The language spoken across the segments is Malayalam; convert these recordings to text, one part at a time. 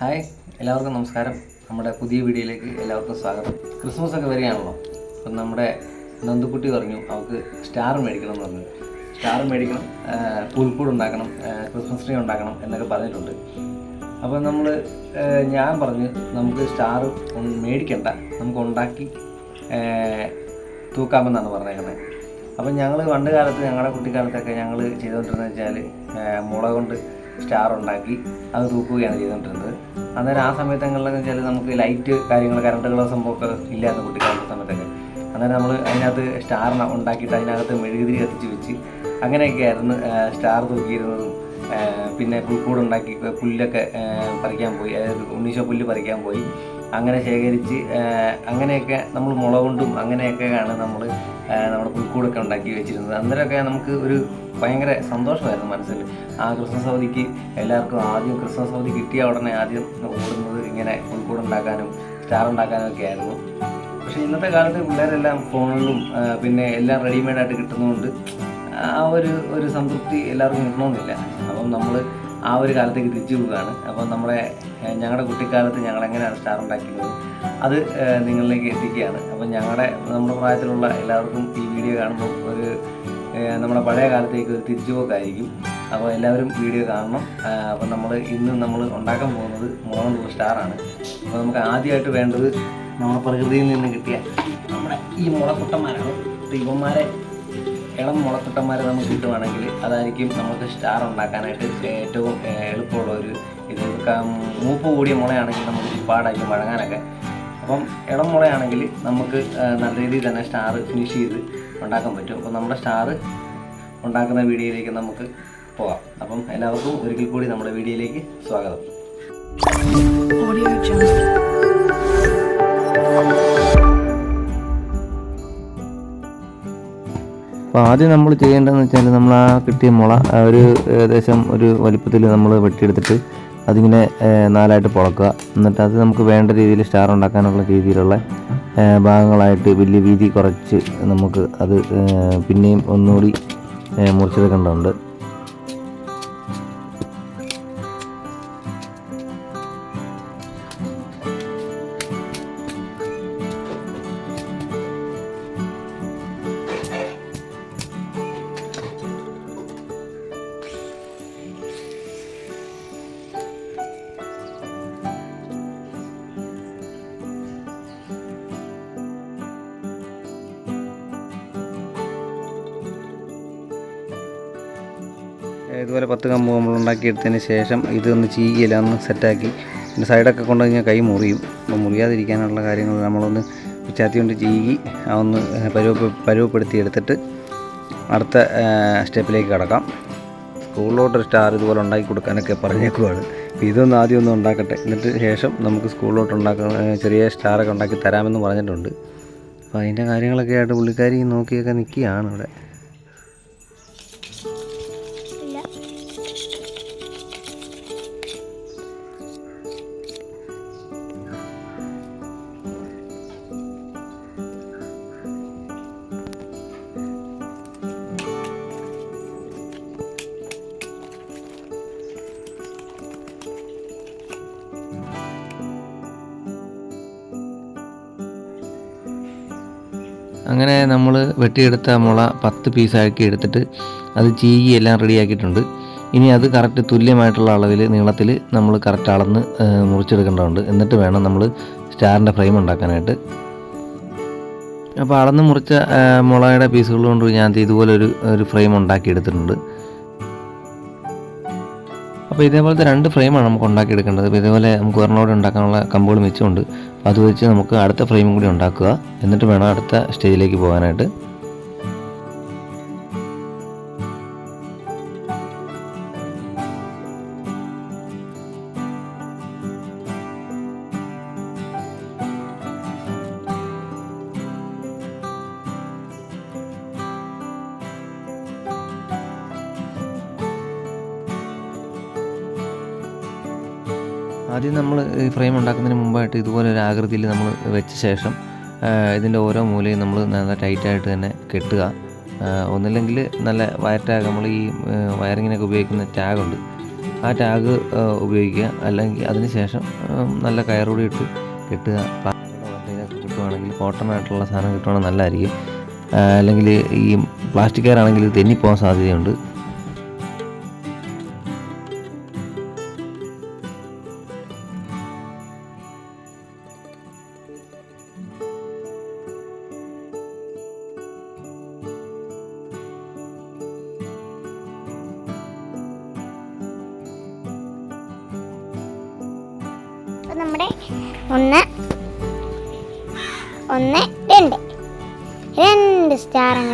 ഹായ് എല്ലാവർക്കും നമസ്കാരം. നമ്മുടെ പുതിയ വീഡിയോയിലേക്ക് എല്ലാവർക്കും സ്വാഗതം. ക്രിസ്മസ് ഒക്കെ വരികയാണല്ലോ. അപ്പം നമ്മുടെ നന്ദുക്കുട്ടി പറഞ്ഞു അവൾക്ക് സ്റ്റാർ മേടിക്കണം എന്ന് പറഞ്ഞു. സ്റ്റാർ മേടിക്കണം പുൽക്കൂട് ഉണ്ടാക്കണം ക്രിസ്മസ് ട്രീ ഉണ്ടാക്കണം എന്നൊക്കെ പറഞ്ഞിട്ടുണ്ട്. അപ്പോൾ നമ്മൾ ഞാൻ പറഞ്ഞു നമുക്ക് സ്റ്റാർ മേടിക്കണ്ട. നമുക്ക് ഉണ്ടാക്കി തൂക്കാമെന്നാണ് പറഞ്ഞേക്കുന്നത് അപ്പം ഞങ്ങൾ പണ്ട് കാലത്ത് ഞങ്ങളുടെ കുട്ടിക്കാലത്തൊക്കെ ഞങ്ങൾ ചെയ്തുകൊണ്ടിരുന്നത് വെച്ചാൽ മുള കൊണ്ട് സ്റ്റാർ ഉണ്ടാക്കി അത് തൂക്കുകയാണ് ചെയ്തുകൊണ്ടിരുന്നത് അന്നേരം ആ സമയത്തങ്ങളിലൊക്കെ ചില നമുക്ക് ലൈറ്റ് കാര്യങ്ങൾ കറണ്ടുകളോ സംഭവമൊക്കെ ഇല്ലാത്ത കുട്ടിക്കാലത്തെ സമയത്തൊക്കെ. അന്നേരം നമ്മൾ അതിനകത്ത് സ്റ്റാറിനെ ഉണ്ടാക്കിയിട്ട് അതിനകത്ത് മെഴുകുതിരി കത്തിച്ച് വെച്ച് അങ്ങനെയൊക്കെ ആയിരുന്നു സ്റ്റാർ തൂക്കിയിരുന്നതും പിന്നെ പുൽക്കൂടുണ്ടാക്കി പുല്ലൊക്കെ പറിക്കാൻ പോയി അതായത് ഉണ്ണീശോ പുല്ല് പറിക്കാൻ പോയി. അങ്ങനെ ശേഖരിച്ച് അങ്ങനെയൊക്കെ നമ്മൾ മുള കൊണ്ടും അങ്ങനെയൊക്കെയാണ് നമ്മൾ നമ്മുടെ പുൽക്കൂടൊക്കെ ഉണ്ടാക്കി വെച്ചിരുന്നത്. അന്നേരമൊക്കെ നമുക്ക് ഒരു ഭയങ്കര സന്തോഷമായിരുന്നു മനസ്സിൽ. ആ ക്രിസ്മസ് അവധിക്ക് എല്ലാവർക്കും ആദ്യം ക്രിസ്മസ് അവധി കിട്ടിയ ഉടനെ ആദ്യം ഓടുന്നത് ഇങ്ങനെ പുൽക്കൂട് ഉണ്ടാക്കാനും സ്റ്റാർ ഉണ്ടാക്കാനും ഒക്കെ ആയിരുന്നു. പക്ഷേ ഇന്നത്തെ കാലത്ത് പിള്ളേരെല്ലാം ഫോണിലും പിന്നെ എല്ലാം റെഡിമെയ്ഡായിട്ട് കിട്ടുന്നതുകൊണ്ട് ആ ഒരു ഒരു സംതൃപ്തി എല്ലാവർക്കും കിട്ടണമെന്നില്ല. അപ്പം നമ്മൾ ആ ഒരു കാലത്തേക്ക് തിരിച്ചു പോവുകയാണ്. അപ്പോൾ നമ്മുടെ ഞങ്ങളുടെ കുട്ടിക്കാലത്ത് ഞങ്ങൾ എങ്ങനെയാണ് സ്റ്റാർ ഉണ്ടാക്കിയത്? അത് നിങ്ങളിലേക്ക് എത്തിക്കുകയാണ്. അപ്പോൾ ഞങ്ങളുടെ നമ്മുടെ പ്രായത്തിലുള്ള എല്ലാവർക്കും ഈ വീഡിയോ കാണുമ്പോൾ ഒരു നമ്മുടെ പഴയ കാലത്തേക്ക് ഒരു തിരിച്ചുപോക്കായിരിക്കും. അപ്പോൾ എല്ലാവരും വീഡിയോ കാണണം. അപ്പോൾ നമ്മൾ ഇന്ന് നമ്മൾ ഉണ്ടാക്കാൻ പോകുന്നത് മുളകൊണ്ടുള്ള സ്റ്റാറാണ് അപ്പോൾ നമുക്ക് ആദ്യമായിട്ട് വേണ്ടത് നമ്മുടെ പ്രകൃതിയിൽ നിന്ന് കിട്ടിയ നമ്മുടെ ഈ മുളക്കുട്ടന്മാരാണ് ദൈവന്മാരെ. ഇളം മുളക്കുട്ടന്മാരെ നമുക്ക് കിട്ടുവാണെങ്കിൽ അതായിരിക്കും നമുക്ക് സ്റ്റാർ ഉണ്ടാക്കാനായിട്ട് ഏറ്റവും എളുപ്പമുള്ള ഒരു ഇത്. മൂപ്പ് കൂടിയ മുളയാണെങ്കിൽ നമുക്ക് പാടായിരിക്കും വഴങ്ങാനൊക്കെ. അപ്പം ഇളം മുളയാണെങ്കിൽ നമുക്ക് നല്ല രീതിയിൽ തന്നെ സ്റ്റാർ ഫിനിഷ് ചെയ്ത് ഉണ്ടാക്കാൻ പറ്റും. അപ്പം നമ്മുടെ സ്റ്റാർ ഉണ്ടാക്കുന്ന വീഡിയോയിലേക്ക് നമുക്ക് പോകാം. അപ്പം എല്ലാവർക്കും ഒരിക്കൽ കൂടി നമ്മുടെ വീഡിയോയിലേക്ക് സ്വാഗതം. Audio അപ്പോൾ ആദ്യം നമ്മൾ ചെയ്യേണ്ടതെന്ന് വെച്ചാൽ നമ്മൾ ആ കിട്ടിയ മുള ഒരു ഏകദേശം ഒരു വലിപ്പത്തിൽ നമ്മൾ വെട്ടിയെടുത്തിട്ട് അതിങ്ങനെ നാലായിട്ട് പൊളക്കുക. എന്നിട്ട് അത് നമുക്ക് വേണ്ട രീതിയിൽ സ്റ്റാർ ഉണ്ടാക്കാനുള്ള രീതിയിലുള്ള ഭാഗങ്ങളായിട്ട് വലിയ വീതി കുറച്ച് നമുക്ക് അത് പിന്നെയും ഒന്നുകൂടി മുറിച്ചെടുക്കേണ്ടതുണ്ട്. ഇതുപോലെ പത്ത് കമ്പ് നമ്മൾ ഉണ്ടാക്കിയെടുത്തതിന് ശേഷം ഇതൊന്ന് ഒന്ന് സെറ്റാക്കി പിന്നെ സൈഡൊക്കെ കൊണ്ട് കഴിഞ്ഞാൽ കൈ മുറിയും. അപ്പോൾ മുറിയാതിരിക്കാനുള്ള കാര്യങ്ങൾ നമ്മളൊന്ന് പിച്ചാത്തി കൊണ്ട് ചീകി ഒന്ന് പരുവ പരുവപ്പെടുത്തി എടുത്തിട്ട് അടുത്ത സ്റ്റെപ്പിലേക്ക് കടക്കാം. സ്കൂളിലോട്ടൊരു സ്റ്റാർ ഇതുപോലെ ഉണ്ടാക്കി കൊടുക്കാനൊക്കെ പറഞ്ഞേക്കുവാണ്. അപ്പോൾ ഇതൊന്നും ആദ്യം ഒന്ന് ഉണ്ടാക്കട്ടെ. എന്നിട്ട് ശേഷം നമുക്ക് സ്കൂളിലോട്ട് ഉണ്ടാക്കുന്ന ചെറിയ സ്റ്റാറൊക്കെ ഉണ്ടാക്കി തരാമെന്ന് പറഞ്ഞിട്ടുണ്ട്. അപ്പോൾ അതിന്റെ കാര്യങ്ങളൊക്കെ ആയിട്ട് പുള്ളിക്കാരി നോക്കിയൊക്കെ നിൽക്കുകയാണ് ഇവിടെ. അങ്ങനെ നമ്മൾ വെട്ടിയെടുത്ത മുള പത്ത് പീസാക്കി എടുത്തിട്ട് അത് ചീകി എല്ലാം റെഡിയാക്കിയിട്ടുണ്ട് ഇനി അത് കറക്റ്റ് തുല്യമായിട്ടുള്ള അളവിൽ നീളത്തിൽ നമ്മൾ കറക്റ്റ് അളന്ന് മുറിച്ചെടുക്കേണ്ടതുണ്ട്. എന്നിട്ട് വേണം നമ്മൾ സ്റ്റാറിന്റെ ഫ്രെയിം ഉണ്ടാക്കാനായിട്ട്. അപ്പോൾ അളന്ന് മുറിച്ച മുളയുടെ പീസുകൾ കൊണ്ട് ഞാൻ ഇതുപോലെ ഒരു ഒരു ഫ്രെയിം ഉണ്ടാക്കി എടുത്തിട്ടുണ്ട് അപ്പോൾ ഇതേപോലത്തെ രണ്ട് ഫ്രെയിമാണ് നമുക്ക് ഉണ്ടാക്കിയെടുക്കേണ്ടത്. അപ്പോൾ ഇതേപോലെ നമുക്ക് ഒരെണ്ണോടെ ഉണ്ടാക്കാനുള്ള കമ്പുകൾ മിച്ചമുണ്ട്. അത് വെച്ച് നമുക്ക് അടുത്ത ഫ്രെയിമും കൂടി ഉണ്ടാക്കുക. എന്നിട്ട് വേണം അടുത്ത സ്റ്റേജിലേക്ക് പോകാനായിട്ട്. ഫ്രെയിം ഉണ്ടാക്കുന്നതിന് മുമ്പായിട്ട് ഇതുപോലെ ഒരു ആകൃതിയിൽ നമ്മൾ വെച്ച ശേഷം ഇതിന്റെ ഓരോ മൂലയും നമ്മൾ നല്ല ടൈറ്റായിട്ട് തന്നെ കെട്ടുക. ഒന്നില്ലെങ്കിൽ നല്ല വയർ ടാഗ് നമ്മൾ ഈ വയറിങ്ങിനൊക്കെ ഉപയോഗിക്കുന്ന ടാഗുണ്ട്. ആ ടാഗ് ഉപയോഗിക്കുക. അല്ലെങ്കിൽ അതിന് ശേഷം നല്ല കയറൂടി ഇട്ട് കെട്ടുക. പ്ലാസ്റ്റിക് കിട്ടുവാണെങ്കിൽ കോട്ടൺ ആയിട്ടുള്ള സാധനം കിട്ടുവാണെങ്കിൽ നല്ലതായിരിക്കും. അല്ലെങ്കിൽ ഈ പ്ലാസ്റ്റിക് കയറാണെങ്കിൽ തെന്നിപ്പോകാൻ സാധ്യതയുണ്ട്.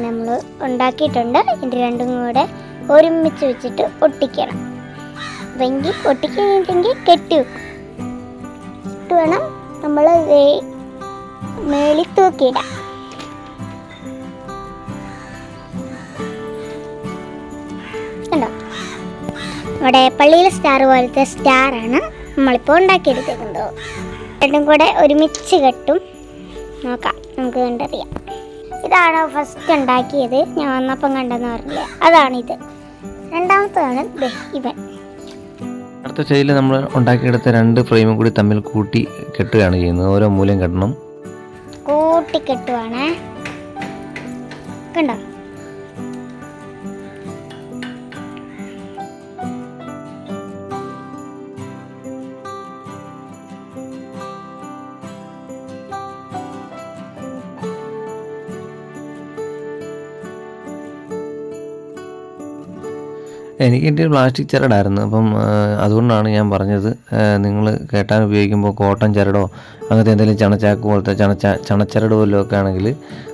നമ്മൾ ഉണ്ടാക്കിയിട്ടുണ്ട്. ഇത് രണ്ടും കൂടെ ഒരുമിച്ച് വെച്ചിട്ട് ഒട്ടിക്കണം. എങ്കിൽ ഒട്ടിക്കഴിഞ്ഞിട്ടെങ്കിൽ കെട്ടി വെക്കും. ഇട്ട് വേണം നമ്മൾ മേളിൽ തൂക്കിയിടാം കണ്ടോ? നമ്മുടെ പള്ളിയിലെ സ്റ്റാർ പോലത്തെ സ്റ്റാറാണ് നമ്മളിപ്പോൾ ഉണ്ടാക്കിയെടുക്കുന്നത് രണ്ടും കൂടെ ഒരുമിച്ച് കെട്ടും. നോക്കാം നമുക്ക് കണ്ടറിയാം. ഇതാണ് ഫസ്റ്റ് ഉണ്ടാക്കിയത്? ഞാൻ വന്നപ്പം കണ്ടെന്ന് പറഞ്ഞില്ല? അതാണിത്. രണ്ടാമത്തതാണ് ഇവൻ. അടുത്ത ചെയ്തിൽ നമ്മൾ ഉണ്ടാക്കിയെടുത്ത രണ്ട് ഫ്രെയിമും കൂടി തമ്മിൽ കൂട്ടി കെട്ടുകയാണ് ചെയ്യുന്നത്. ഓരോ മൂലം കെട്ടണം. കൂട്ടിക്കെട്ടുവാണേ. കണ്ടോ? എനിക്ക് എന്റെ പ്ലാസ്റ്റിക് ചരടായിരുന്നു. അപ്പം അതുകൊണ്ടാണ് ഞാൻ പറഞ്ഞത് നിങ്ങൾ കേട്ടാൻ ഉപയോഗിക്കുമ്പോൾ കോട്ടൺ ചരടോ അങ്ങനത്തെ എന്തെങ്കിലും ചണച്ചാക്ക് പോലത്തെ ചണച്ച ചണച്ചരട് പോലും ഒക്കെ ആണെങ്കിൽ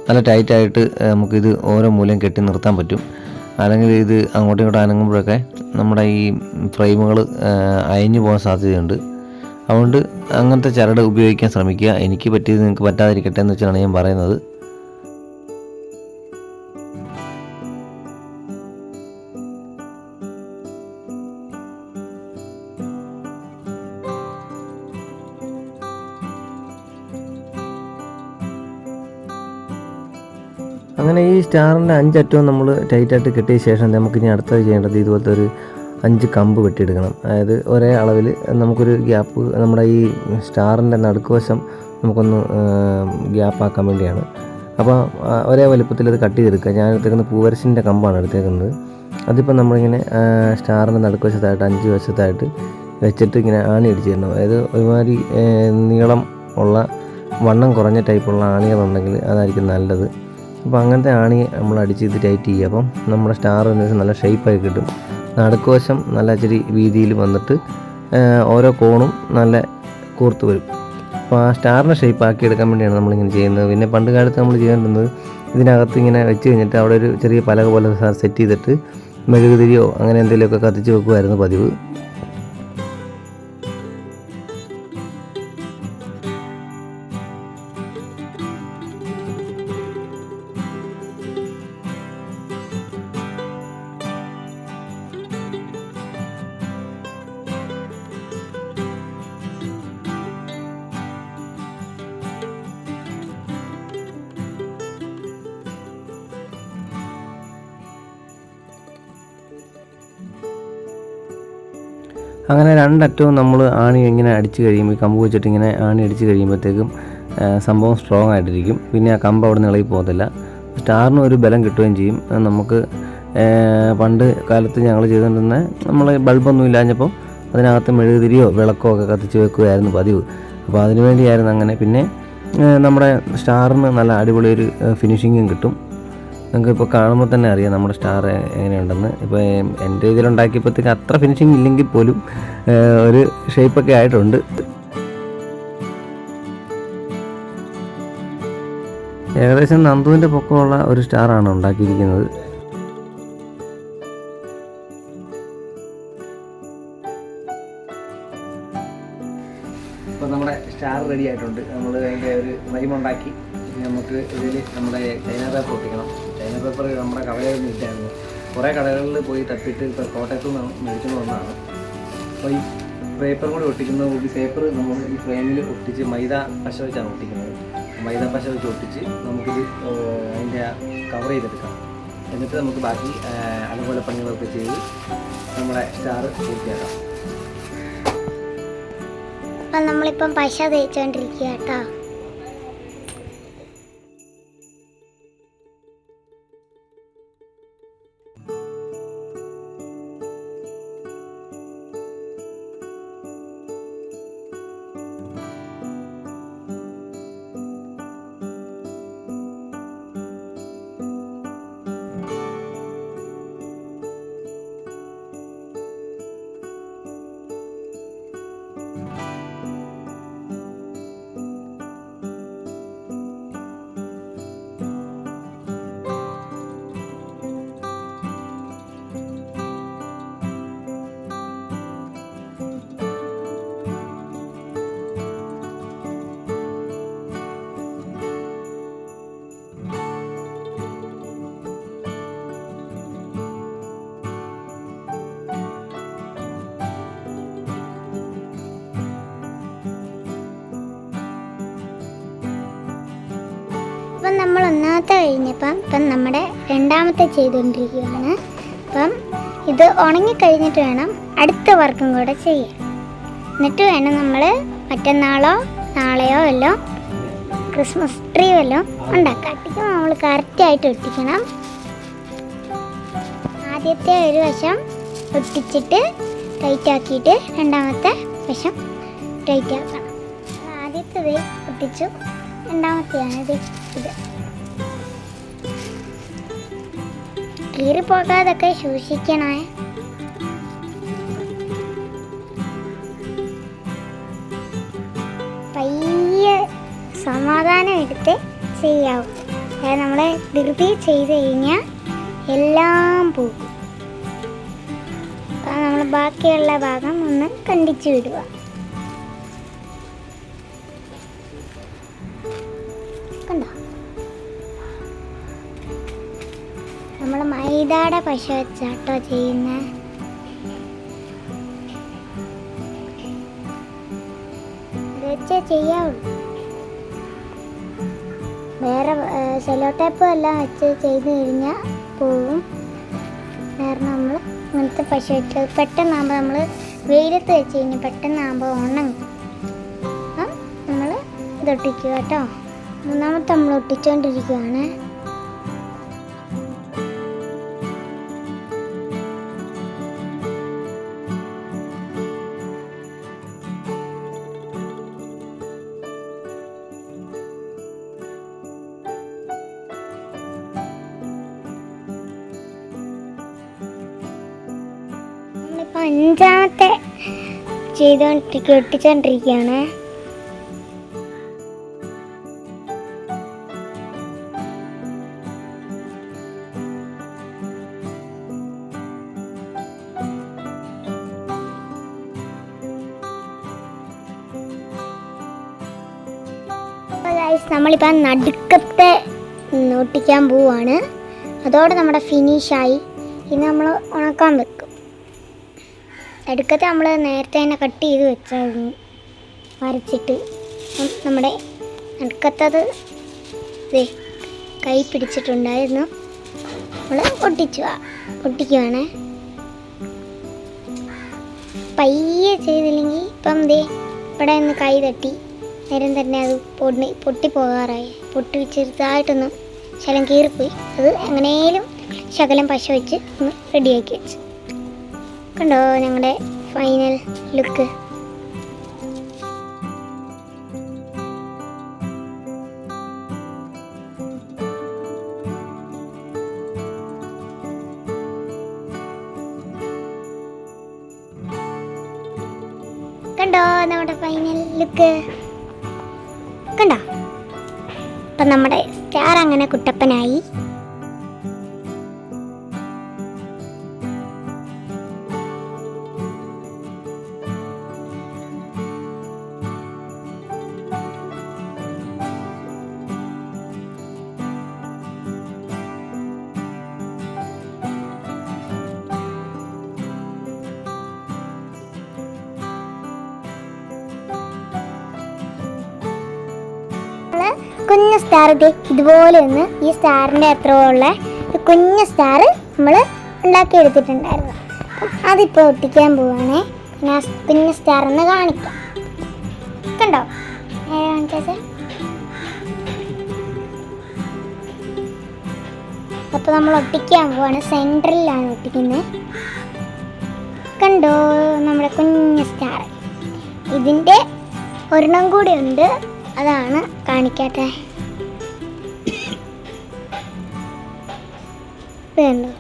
നല്ല ടൈറ്റായിട്ട് നമുക്കിത് ഓരോ മൂലം കെട്ടി നിർത്താൻ പറ്റും. അല്ലെങ്കിൽ ഇത് അങ്ങോട്ടും ഇങ്ങോട്ടും അനങ്ങുമ്പോഴൊക്കെ നമ്മുടെ ഈ ഫ്രെയിമുകൾ അയഞ്ഞു പോകാൻ സാധ്യതയുണ്ട്. അതുകൊണ്ട് അങ്ങനത്തെ ചരട് ഉപയോഗിക്കാൻ ശ്രമിക്കുക. എനിക്ക് പറ്റിയത് നിങ്ങൾക്ക് പറ്റാതിരിക്കട്ടെ എന്ന് വെച്ചാണ് ഞാൻ പറയുന്നത്. അങ്ങനെ ഈ സ്റ്റാറിന്റെ അഞ്ചറ്റവും നമ്മൾ ടൈറ്റായിട്ട് കെട്ടിയ ശേഷം നമുക്കിനി അടുത്തത് ചെയ്യേണ്ടത് ഇതുപോലത്തെ ഒരു അഞ്ച് കമ്പ് വെട്ടിയെടുക്കണം അതായത് ഒരേ അളവിൽ നമുക്കൊരു ഗ്യാപ്പ് നമ്മുടെ ഈ സ്റ്റാറിന്റെ നടുക്കുവശം നമുക്കൊന്ന് ഗ്യാപ്പാക്കാൻ വേണ്ടിയാണ്. അപ്പോൾ ഒരേ വലുപ്പത്തിൽ അത് കട്ട് ചെയ്തെടുക്കുക. ഞാൻ എടുത്തേക്കുന്നത് പൂവരശിന്റെ കമ്പാണ് എടുത്തേക്കുന്നത്. അതിപ്പോൾ നമ്മളിങ്ങനെ സ്റ്റാറിന്റെ നടുക്കുവശത്തായിട്ട് അഞ്ച് വശത്തായിട്ട് വെച്ചിട്ട് ഇങ്ങനെ ആണി അടിച്ച് തരണം അതായത് ഒരുമാതിരി നീളം ഉള്ള വണ്ണം കുറഞ്ഞ ടൈപ്പുള്ള ആണികളുണ്ടെങ്കിൽ അതായിരിക്കും നല്ലത്. അപ്പോൾ അങ്ങനത്തെ ആണി നമ്മൾ അടിച്ച് ഇത് ടൈറ്റ് ചെയ്യുക. അപ്പം നമ്മുടെ സ്റ്റാർ എന്ന് വെച്ചാൽ നല്ല ഷേപ്പായി കിട്ടും. നടുക്കുവശം നല്ല ഇച്ചിരി വീതിയിൽ വന്നിട്ട് ഓരോ കോണും നല്ല കൂർത്ത് വരും. അപ്പോൾ ആ സ്റ്റാറിനെ ഷേപ്പ് ആക്കി എടുക്കാൻ വേണ്ടിയാണ് നമ്മളിങ്ങനെ ചെയ്യുന്നത്. പിന്നെ പണ്ട് കാലത്ത് നമ്മൾ ചെയ്യേണ്ടുന്നത് ഇതിനകത്ത് ഇങ്ങനെ വെച്ച് കഴിഞ്ഞിട്ട് അവിടെ ഒരു ചെറിയ പലക പോലെ സെറ്റ് ചെയ്തിട്ട് മെഴുകുതിരിയോ അങ്ങനെ എന്തെങ്കിലുമൊക്കെ കത്തിച്ച് വെക്കുമായിരുന്നു പതിവ്. രണ്ടറ്റവും നമ്മൾ ആണി ഇങ്ങനെ അടിച്ച് കഴിയുമ്പോൾ കമ്പ് വെച്ചിട്ട് ഇങ്ങനെ ആണി അടിച്ച് കഴിയുമ്പോഴത്തേക്കും സംഭവം സ്ട്രോങ് ആയിട്ടിരിക്കും. പിന്നെ ആ കമ്പ് അവിടെ നിന്ന് പോകത്തില്ല. സ്റ്റാറിന് ഒരു ബലം കിട്ടുകയും ചെയ്യും. നമുക്ക് പണ്ട് കാലത്ത് ഞങ്ങൾ ചെയ്തുകൊണ്ടിരുന്ന നമ്മൾ ബൾബൊന്നും ഇല്ലാഞ്ഞപ്പോൾ അതിനകത്ത് മെഴുകുതിരിയോ വിളക്കോ ഒക്കെ കത്തിച്ച് വെക്കുകയായിരുന്നു പതിവ്. അപ്പോൾ അതിനു വേണ്ടിയായിരുന്നു അങ്ങനെ. പിന്നെ നമ്മുടെ സ്റ്റാറിന് നല്ല അടിപൊളി ഒരു ഫിനിഷിങ്ങും കിട്ടും. നിങ്ങൾക്ക് ഇപ്പോൾ കാണുമ്പോൾ തന്നെ അറിയാം നമ്മുടെ സ്റ്റാർ എങ്ങനെയുണ്ടെന്ന്. ഇപ്പോൾ എന്റെ ഇതിലുണ്ടാക്കിയപ്പോഴത്തേക്ക് അത്ര ഫിനിഷിങ് ഇല്ലെങ്കിൽ പോലും ഒരു ഷേപ്പൊക്കെ ആയിട്ടുണ്ട്. ഏകദേശം നന്ദുവിന്റെ പൊക്കമുള്ള ഒരു സ്റ്റാറാണ് ഉണ്ടാക്കിയിരിക്കുന്നത്. ഇപ്പോൾ നമ്മുടെ സ്റ്റാർ റെഡി ആയിട്ടുണ്ട്. നമ്മൾ അതിന്റെ ഒരു മരിമുണ്ടാക്കി നമുക്ക് ഇതിൽ നമ്മുടെ ചൈന പേപ്പർ ഒട്ടിക്കണം. ചൈന പേപ്പർ നമ്മുടെ കടകളിൽ ഇല്ലായിരുന്നു കുറേ കടകളിൽ പോയി തപ്പിട്ട് ഇപ്പോൾ കോട്ടയത്ത് നിന്ന് മേടിച്ചുകൊണ്ട് വന്നതാണ് അപ്പോൾ ഈ പേപ്പർ കൂടി ഒട്ടിക്കുന്ന ഈ പേപ്പർ നമ്മൾ ഈ ഫ്രെയിമിൽ ഒട്ടിച്ച് മൈദ പശ വെച്ചാണ് ഒട്ടിക്കുന്നത്. മൈദ പശ വെച്ച് ഒട്ടിച്ച് നമുക്കിത് അതിന്റെ കവർ ചെയ്തെടുക്കാം. എന്നിട്ട് നമുക്ക് ബാക്കി അതുപോലെ പണികളൊക്കെ ചെയ്ത് നമ്മളെ സ്റ്റാർ പൂർത്തിയാക്കാം. അപ്പം നമ്മളിപ്പം പശ തേച്ചുകൊണ്ടിരിക്കുക കേട്ടോ. കഴിഞ്ഞപ്പം ഇപ്പം നമ്മുടെ രണ്ടാമത്തെ ചെയ്തുകൊണ്ടിരിക്കുകയാണ്. അപ്പം ഇത് ഉണങ്ങിക്കഴിഞ്ഞിട്ട് വേണം അടുത്ത വർക്കും കൂടെ ചെയ്യാൻ. എന്നിട്ട് വേണം നമ്മൾ മറ്റന്നാളോ നാളെയോ എല്ലാം ക്രിസ്മസ് ട്രീ വല്ലതും ഉണ്ടാക്കാം അട്ടിക്കും നമ്മൾ കറക്റ്റായിട്ട് ഒട്ടിക്കണം. ആദ്യത്തെ ഒരു വശം ഒട്ടിച്ചിട്ട് ടൈറ്റ് ആക്കിയിട്ട് രണ്ടാമത്തെ വശം ടൈറ്റ് ആക്കണം. ആദ്യത്തേത് ഒട്ടിച്ചു. രണ്ടാമത്തെയാണ് ഇത് ഇത്. കീറിപ്പോകാതൊക്കെ സൂക്ഷിക്കണേ. പയ്യെ സമാധാനം എടുത്ത് ചെയ്യാവും. അതായത് നമ്മൾ ധൃതി ചെയ്ത് കഴിഞ്ഞാൽ എല്ലാം പോകും. നമ്മൾ ബാക്കിയുള്ള ഭാഗം ഒന്ന് കണ്ടിച്ചു വിടുക. നമ്മൾ പശു വെച്ചാട്ടോ ചെയ്യാവുള്ളൂ. വേറെ സെലോ ടേപ്പ് എല്ലാം വെച്ച് ചെയ്ത് കഴിഞ്ഞാൽ പോവും. കാരണം നമ്മൾ ഇങ്ങനത്തെ പശ വെച്ച് പെട്ടെന്നാകുമ്പോൾ നമ്മൾ വെയിലത്ത് വെച്ച് കഴിഞ്ഞാൽ പെട്ടെന്നാകുമ്പോൾ ഉണങ്ങും. അപ്പം നമ്മൾ ഇതൊട്ടിക്കുക കേട്ടോ മൂന്നാമത്തെ നമ്മൾ ഒട്ടിച്ചുകൊണ്ടിരിക്കുകയാണ് ചെയ്തുകൊണ്ടിരിക്കുക ഒട്ടിച്ചുകൊണ്ടിരിക്കുകയാണ് നമ്മളിപ്പോൾ നടുക്കത്തെ ഒട്ടിക്കാൻ പോവാണ്. അതോടെ നമ്മുടെ ഫിനിഷായി ഇനി നമ്മൾ ഉണക്കാൻ വെക്കും നടുക്കത്തെ നമ്മൾ നേരത്തെ തന്നെ കട്ട് ചെയ്ത് വെച്ചായിരുന്നു. വരച്ചിട്ട്. നമ്മുടെ നടുക്കത്തത് കൈ പിടിച്ചിട്ടുണ്ടായിരുന്നു. നമ്മൾ ഒട്ടിച്ചു ഒട്ടിക്കുവാണ്. പയ്യെ ചെയ്തില്ലെങ്കിൽ ഇപ്പം ദേ ഇവിടെ നിന്ന് കൈ തട്ടി നേരം തന്നെ അത് പൊടി പൊട്ടിപ്പോകാറായി പൊട്ടി ചെറുതായിട്ടൊന്ന് ശലം കീറിപ്പോയി. അത് എങ്ങനെയും ശകലം പശ വെച്ച് ഒന്ന് റെഡിയാക്കി വെച്ച്. കണ്ടോ ഞങ്ങളുടെ ഫൈനൽ ലുക്ക് കണ്ടോ നമ്മുടെ ഫൈനൽ ലുക്ക് കണ്ടോ? അപ്പം നമ്മുടെ സ്റ്റാർ അങ്ങനെ കുട്ടപ്പനായി. കുഞ്ഞു സ്റ്റാർ ഇത് ഇതുപോലെ ഒന്ന് ഈ സ്റ്റാറിന്റെ അത്ര ഉള്ള കുഞ്ഞു സ്റ്റാർ നമ്മൾ ഉണ്ടാക്കിയെടുത്തിട്ടുണ്ടായിരുന്നു. അതിപ്പോൾ ഒട്ടിക്കാൻ പോവാണേ. പിന്നെ ആ പിന്നെ സ്റ്റാർ ഒന്ന് കാണിക്കാം. കണ്ടോ? അപ്പൊ നമ്മൾ ഒട്ടിക്കാൻ പോവാണ്. സെന്ററിലാണ് ഒട്ടിക്കുന്നത് കണ്ടോ? നമ്മുടെ കുഞ്ഞു സ്റ്റാർ ഇതിന്റെ ഒരെണ്ണം കൂടി ഉണ്ട്. അതാണ് കാണിക്കട്ടെ ഇതുണ്ടോ?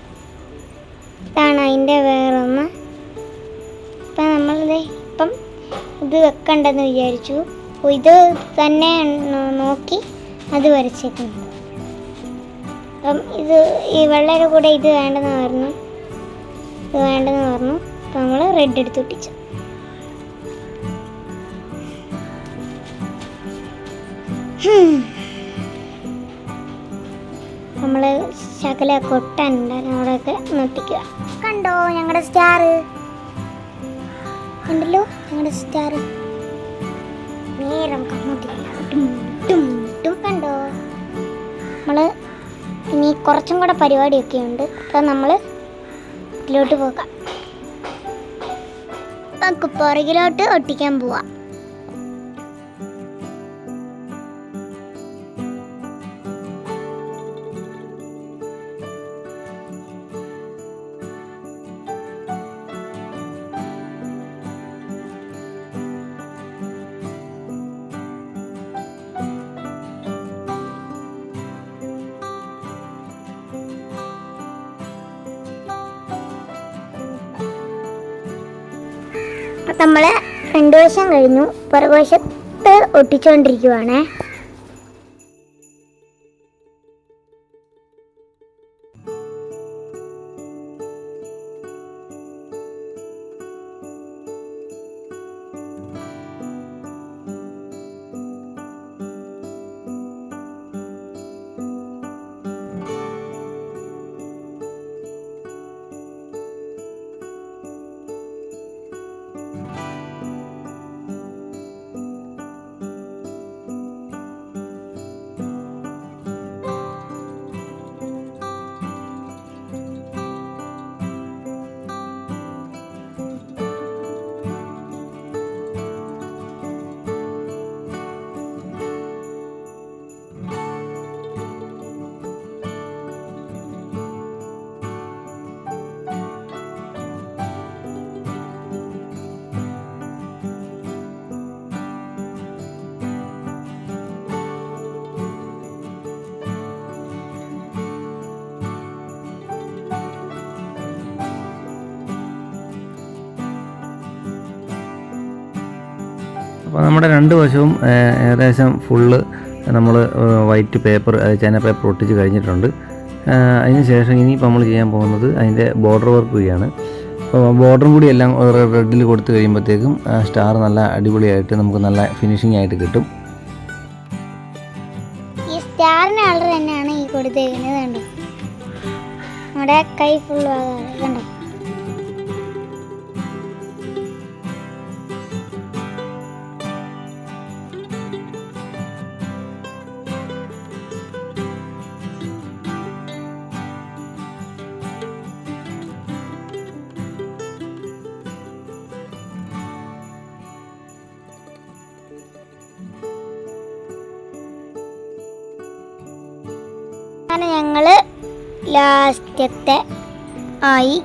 ഇതാണ് അതിന്റെ വേറൊന്ന്. ഇപ്പം നമ്മളിത് ഇപ്പം ഇത് വെക്കണ്ടെന്ന് വിചാരിച്ചു. ഇത് തന്നെ നോക്കി അത് വരച്ചേക്കുന്നു. അപ്പം ഇത് ഈ വെള്ളയുടെ കൂടെ ഇത് വേണ്ടെന്ന് പറഞ്ഞു. ഇത് വേണ്ടെന്ന് പറഞ്ഞു. അപ്പം നമ്മൾ റെഡ് എടുത്ത് ഒട്ടിച്ചു. നമ്മൾ ശകല കൊട്ടാനുണ്ടായിരുന്നു അവിടെയൊക്കെ നട്ടിക്കുക കണ്ടോ ഞങ്ങളുടെ സ്റ്റാർ കണ്ടല്ലോ ഞങ്ങളുടെ സ്റ്റാർ നേരെ നമുക്ക്. കണ്ടോ? നമ്മൾ ഇനി കുറച്ചും കൂടെ പരിപാടിയൊക്കെ ഉണ്ട്. അപ്പം നമ്മൾ ഇതിലോട്ട് പോകാം. നമുക്ക് പുറകിലോട്ട് ഒട്ടിക്കാൻ പോവാം. ഫ്രണ്ട് വശം കഴിഞ്ഞു. പുറകുവശത്ത് ഒട്ടിച്ചുകൊണ്ടിരിക്കുവാണേ നമ്മുടെ രണ്ട് വശവും ഏകദേശം ഫുള്ള് നമ്മൾ വൈറ്റ് പേപ്പർ ചൈന പേപ്പർ ഒട്ടിച്ച് കഴിഞ്ഞിട്ടുണ്ട്. അതിന് ശേഷം ഇനിയിപ്പോൾ നമ്മൾ ചെയ്യാൻ പോകുന്നത് അതിന്റെ ബോർഡർ വർക്ക് കൂടിയാണ്. ബോർഡറും കൂടി എല്ലാം റെഡിൽ കൊടുത്തു കഴിയുമ്പോഴത്തേക്കും സ്റ്റാർ നല്ല അടിപൊളിയായിട്ട് നമുക്ക് നല്ല ഫിനിഷിംഗ് ആയിട്ട് കിട്ടും. ഈ സ്റ്റാറിന് കളർ തന്നെയാണ് ഈ കൊടുത്തേക്കുന്നത് കണ്ടോ? നമ്മുടെ കൈ ഫുൾ കണ്ടോ? അങ്ങനെ ഞങ്ങൾ ലാസ്റ്റത്തെ ആയി.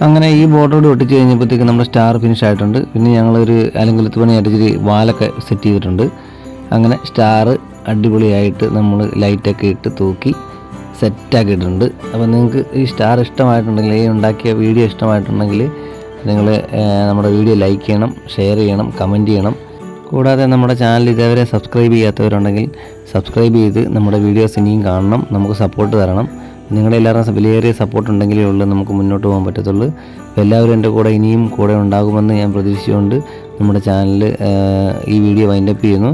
അങ്ങനെ ഈ ബോർഡോട് ഒട്ടിച്ച് കഴിഞ്ഞപ്പോഴത്തേക്ക് നമ്മുടെ സ്റ്റാർ ഫിനിഷ് ആയിട്ടുണ്ട്. പിന്നെ ഞങ്ങളൊരു അലങ്കുലത്ത് പണിയായിട്ട് ഇച്ചിരി വാലൊക്കെ സെറ്റ് ചെയ്തിട്ടുണ്ട്. അങ്ങനെ സ്റ്റാർ അടിപൊളിയായിട്ട് നമ്മൾ ലൈറ്റൊക്കെ ഇട്ട് തൂക്കി സെറ്റാക്കിയിട്ടുണ്ട്. അപ്പോൾ നിങ്ങൾക്ക് ഈ സ്റ്റാർ ഇഷ്ടമായിട്ടുണ്ടെങ്കിൽ ഈ ഉണ്ടാക്കിയ വീഡിയോ ഇഷ്ടമായിട്ടുണ്ടെങ്കിൽ നിങ്ങൾ നമ്മുടെ വീഡിയോ ലൈക്ക് ചെയ്യണം ഷെയർ ചെയ്യണം കമന്റ് ചെയ്യണം. കൂടാതെ നമ്മുടെ ചാനൽ ഇതേവരെ സബ്സ്ക്രൈബ് ചെയ്യാത്തവരുണ്ടെങ്കിൽ സബ്സ്ക്രൈബ് ചെയ്ത് നമ്മുടെ വീഡിയോസ് ഇനിയും കാണണം നമുക്ക് സപ്പോർട്ട് തരണം. നിങ്ങളുടെ എല്ലാവരും വിലയേറിയ സപ്പോർട്ട് ഉണ്ടെങ്കിലേ ഉള്ളൂ നമുക്ക് മുന്നോട്ട് പോകാൻ പറ്റത്തുള്ളൂ. എല്ലാവരും എന്റെ കൂടെ ഇനിയും കൂടെ ഉണ്ടാകുമെന്ന് ഞാൻ പ്രതീക്ഷിച്ചുകൊണ്ട് നമ്മുടെ ചാനൽ ഈ വീഡിയോ വൈൻഡപ്പ് ചെയ്യുന്നു.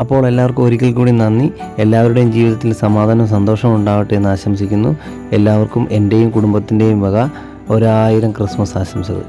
അപ്പോൾ എല്ലാവർക്കും ഒരിക്കൽ കൂടി നന്ദി. എല്ലാവരുടെയും ജീവിതത്തിൽ സമാധാനവും സന്തോഷവും ഉണ്ടാവട്ടെ എന്ന് ആശംസിക്കുന്നു. എല്ലാവർക്കും എന്റെയും കുടുംബത്തിന്റെയും വക ഒരായിരം ക്രിസ്മസ് ആശംസകൾ.